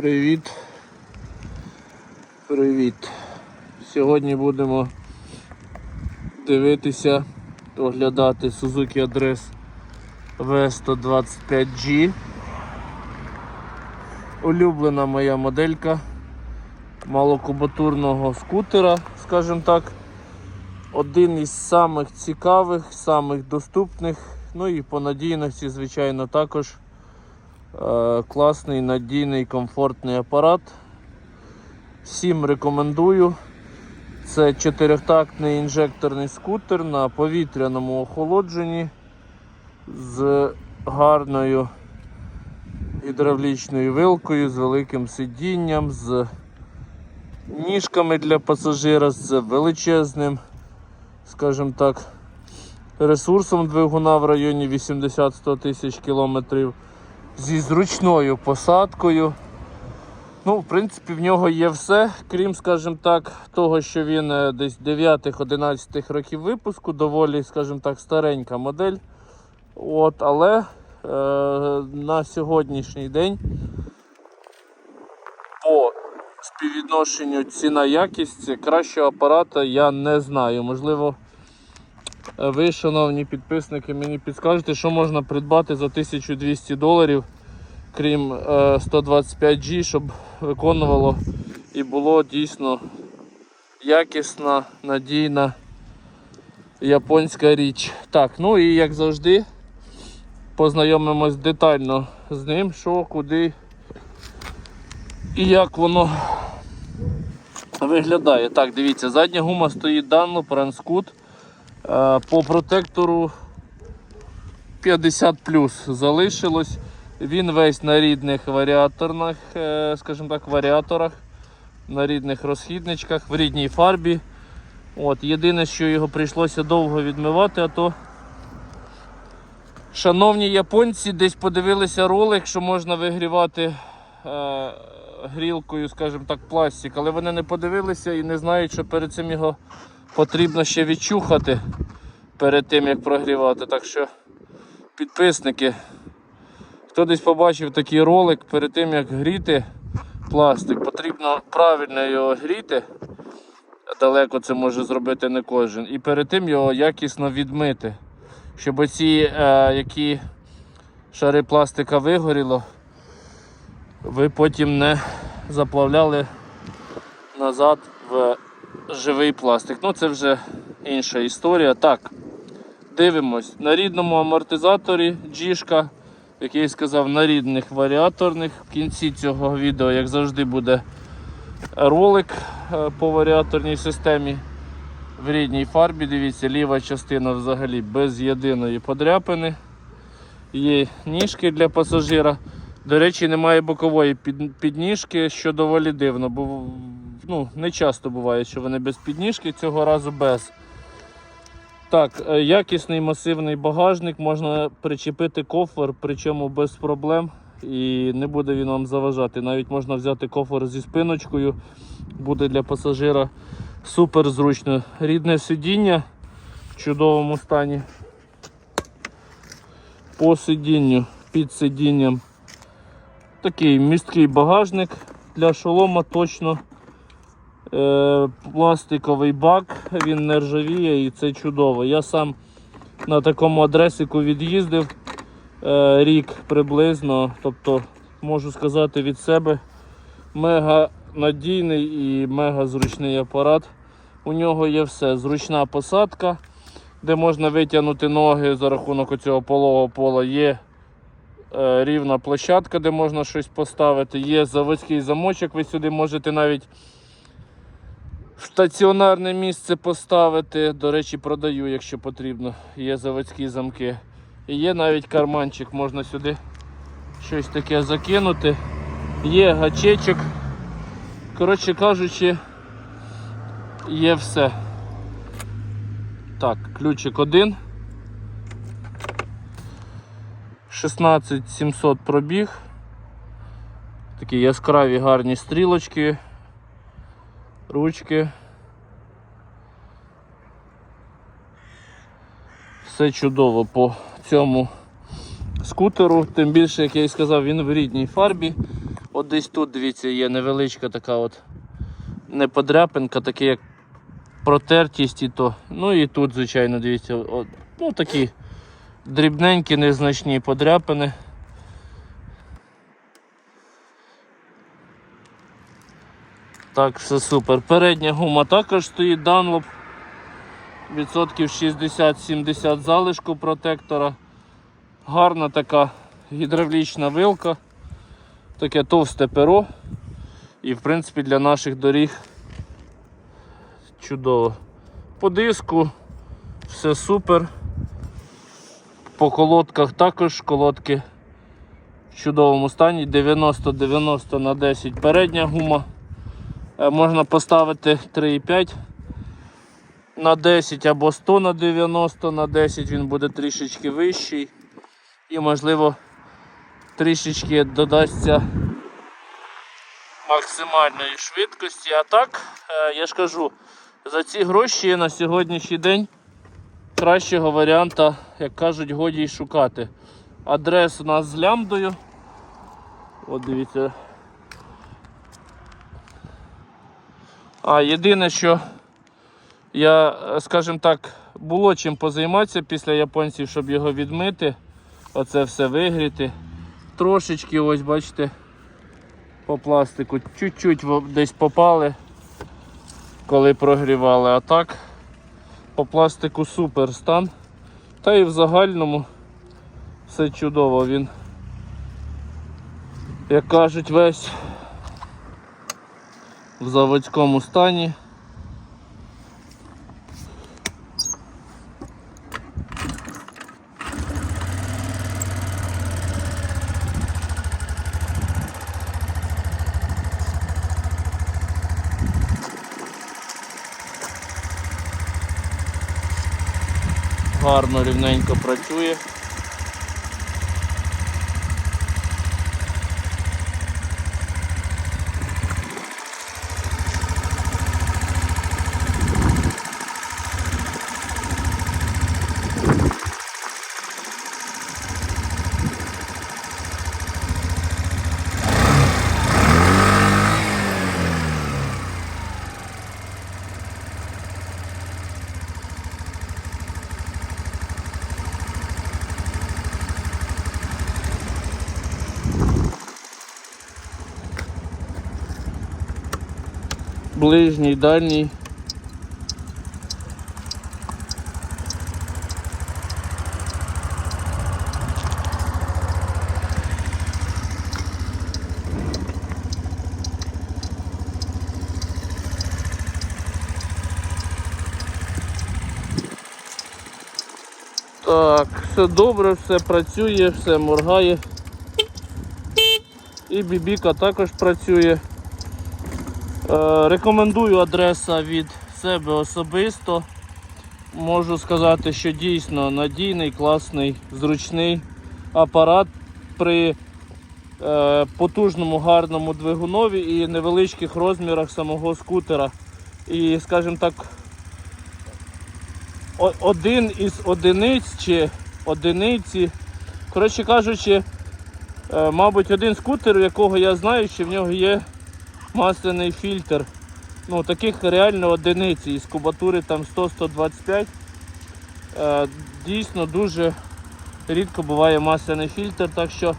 Привіт. Привіт. Сьогодні будемо дивитися, оглядати Suzuki Address V125G. Улюблена моя моделька малокубатурного скутера, скажімо так. Один із самих цікавих, самих доступних, ну і по надійності, звичайно, також. Е, Класний, надійний, комфортний апарат. Всім рекомендую. Це чотирьохтактний інжекторний скутер на повітряному охолодженні з гарною гідравлічною вилкою, з великим сидінням, з ніжками для пасажира, з величезним, скажімо так, ресурсом двигуна в районі 80-100 тисяч кілометрів зі зручною посадкою. Ну, в принципі, в нього є все, крім, скажімо так, того, що він е, десь 9-11 років випуску, доволі, скажімо так, старенька модель. От, але е, на сьогоднішній день по співвідношенню ціна-якість кращого апарата я не знаю. Можливо, Ви, шановні підписники, мені підскажете, що можна придбати за 1200 доларів, крім е, 125G, щоб виконувало і було дійсно якісна, надійна японська річ. Так, ну і як завжди, познайомимось детально з ним, що, куди і як воно виглядає. Так, дивіться, задня гума стоїть данло, Пранскут. Е, По протектору 50 залишилось. Він весь на рідних варіаторних, е, скажімо так, варіаторах, на рідних розхідничках, в рідній фарбі. От, Єдине, що його прийшлося довго відмивати, а то шановні японці десь подивилися ролик, що можна вигрівати е, грілкою, скажімо так, пластик, але вони не подивилися і не знають, що перед цим його потрібно ще відчухати перед тим як прогрівати. Так що підписники, хто десь побачив такий ролик, перед тим як гріти пластик, потрібно правильно його гріти. Далеко це може зробити не кожен. І перед тим його якісно відмити. Щоб оці е, які шари пластика вигоріло, ви потім не заплавляли назад в живий пластик. Ну це вже інша історія. Так, дивимось. На рідному амортизаторі джішка, який я сказав, на рідних варіаторних. В кінці цього відео, як завжди, буде ролик е, по варіаторній системі. В рідній фарбі, дивіться, ліва частина взагалі без єдиної подряпини. Є ніжки для пасажира. До речі, немає бокової підніжки, що доволі дивно, бо ну, не часто буває, що вони без підніжки, цього разу без. Так, е, якісний масивний багажник, можна причепити кофр, причому без проблем. І не буде він вам заважати. Навіть можна взяти кофр зі спиночкою, буде для пасажира супер зручно. Рідне сидіння в чудовому стані. По сидінню, під сидінням. Такий місткий багажник для шолома точно. Е, пластиковий бак, він не ржавіє і це чудово. Я сам на такому адресику від'їздив е, рік приблизно. Тобто, можу сказати від себе, мега надійний і мега зручний апарат. У нього є все. Зручна посадка, де можна витягнути ноги за рахунок цього полового пола. Є е, рівна площадка, де можна щось поставити. Є заводський замочок, ви сюди можете навіть стаціонарне місце поставити. До речі, продаю, якщо потрібно. Є заводські замки. І є навіть карманчик, можна сюди щось таке закинути. Є гачечок. Коротше кажучи, є все. Так, ключик один. 16700 пробіг. Такі яскраві гарні стрілочки, ручки. Все чудово по цьому скутеру, тим більше, як я і сказав, він в рідній фарбі. От десь тут, дивіться, є невеличка така от не подряпинка, таке як протертість і то. Ну і тут, звичайно, дивіться, от, ну такі дрібненькі, незначні подряпини. Так, все супер. Передня гума також стоїть Dunlop. Відсотків 60-70 залишку протектора. Гарна така гідравлічна вилка, таке товсте перо. І в принципі для наших доріг чудово. По диску все супер. По колодках також колодки в чудовому стані. 90-90 на 10 передня гума. Е, Можна поставити 3,5 на 10 або 100 на 90 на 10, він буде трішечки вищий. І можливо трішечки додасться максимальної швидкості. А так, е, я ж кажу, за ці гроші на сьогоднішній день кращого варіанта, як кажуть, годі й шукати. Адрес у нас з лямбдою. От дивіться. А єдине, що я, е, скажімо так, було чим позайматися після японців, щоб його відмити. Оце все вигріти. Трошечки, ось бачите, по пластику чуть-чуть десь попали, коли прогрівали. А так, по пластику супер стан. Та і в загальному все чудово. Він, як кажуть, весь в заводському стані. Гарно рівненько працює. Ближній, дальній. Так, все добре, все працює, все моргає. І бібіка також працює. Е, Рекомендую адреса від себе особисто. Можу сказати, що дійсно надійний, класний, зручний апарат при е, потужному гарному двигунові і невеличких розмірах самого скутера. І, скажімо так, один із одиниць чи одиниці, коротше кажучи, е, мабуть, один скутер, якого я знаю, що в нього є масляний фільтр. Ну, таких реально одиниці із кубатури там 100-125. Е, дійсно дуже рідко буває масляний фільтр, так що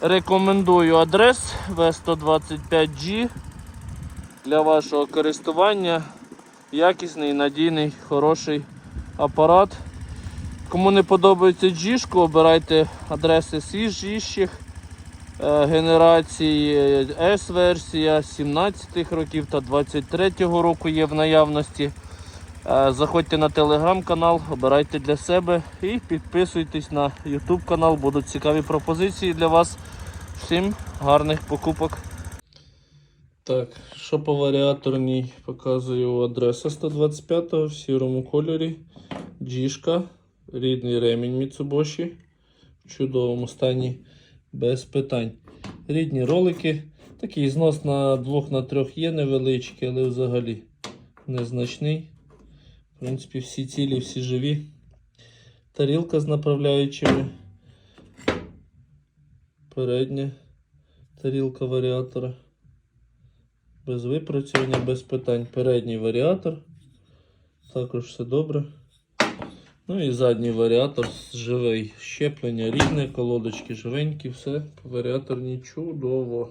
рекомендую адрес V125G для вашого користування. Якісний, надійний, хороший апарат. Кому не подобається G, обирайте адреси свіжіших генерації S-версія 17-х років та 23-го року є в наявності. Е, Заходьте на телеграм-канал, обирайте для себе і підписуйтесь на YouTube канал. Будуть цікаві пропозиції для вас. Всім гарних покупок. Так, що по варіаторній показую адреса 125 в сірому кольорі. Джішка, рідний ремінь Mitsubishi в чудовому стані без питань. Рідні ролики. Такий знос на 2 на 3 є невеличкий, але взагалі незначний. В принципі, всі цілі, всі живі. Тарілка з направляючими. Передня. Тарілка варіатора. Без випрацювання, без питань. Передній варіатор. Також все добре. Ну і задній варіатор живий. Щеплення рідне, колодочки живенькі, все Варіатор чудово.